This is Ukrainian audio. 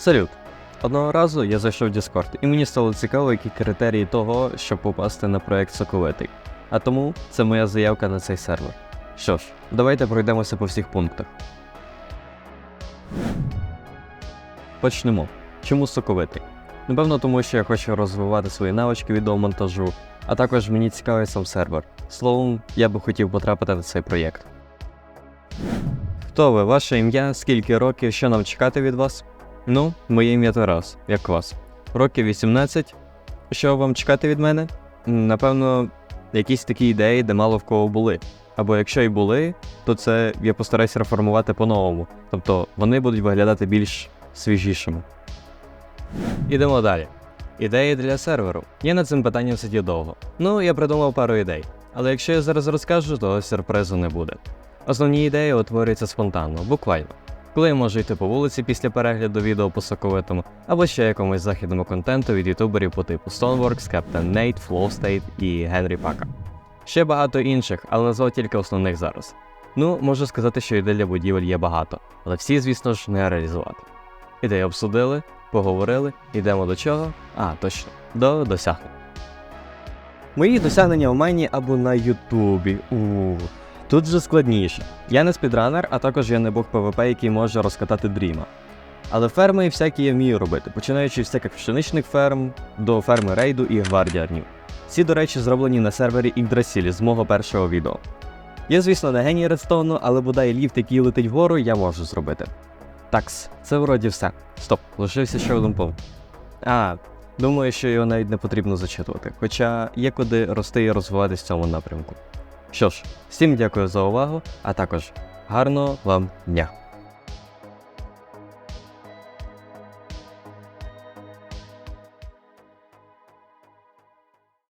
Салют! Одного разу я зайшов в Discord, і мені стало цікаво, які критерії того, щоб попасти на проект Соковитий. А тому це моя заявка на цей сервер. Що ж, давайте пройдемося по всіх пунктах. Почнемо. Чому соковитий? Напевно, тому що я хочу розвивати свої навички відеомонтажу, а також мені цікавий сам сервер. Словом, я би хотів потрапити на цей проєкт. Хто ви? Ваше ім'я? Скільки років? Що нам чекати від вас? Ну, моє ім'я Тарас, як вас. Років 18. Що вам чекати від мене? Напевно, якісь такі ідеї, де мало в кого були. Або якщо і були, то це я постараюся реформувати по-новому. Тобто вони будуть виглядати більш свіжішими. Ідемо далі. Ідеї для серверу. Я над цим питанням сидів довго. Ну, я придумав пару ідей. Але якщо я зараз розкажу, то сюрпризу не буде. Основні ідеї утворюються спонтанно, буквально. Коли я можу йти по вулиці після перегляду відео по соковитому, або ще якомусь західному контенту від ютуберів по типу Stoneworks, Captain Nate, Flowstate і Генрі Пака. Ще багато інших, але назвав тільки основних зараз. Ну, можу сказати, що ідей для будівель є багато, але всі, звісно ж, не реалізувати. Ідеї обсудили, поговорили, йдемо до чого? А, точно, до досягнень. Мої досягнення в майні або на Ютубі. Ууу. Тут вже складніше. Я не спідранер, а також я не бог ПВП, який може розкатати дріма. Але ферми всякі я вмію робити, починаючи з всяких пшеничних ферм до ферми рейду і гвардіарнів. Всі, до речі, зроблені на сервері Ігдрасілі з мого першого відео. Я, звісно, не геній редстоуну, але бодай ліфт, який летить вгору, я можу зробити. Такс, це вроді все. Стоп, лишився ще один пункт. А, думаю, що його навіть не потрібно зачитувати, хоча є куди рости і розвиватись в цьому напрямку. Що ж, всім дякую за увагу, а також гарного вам дня!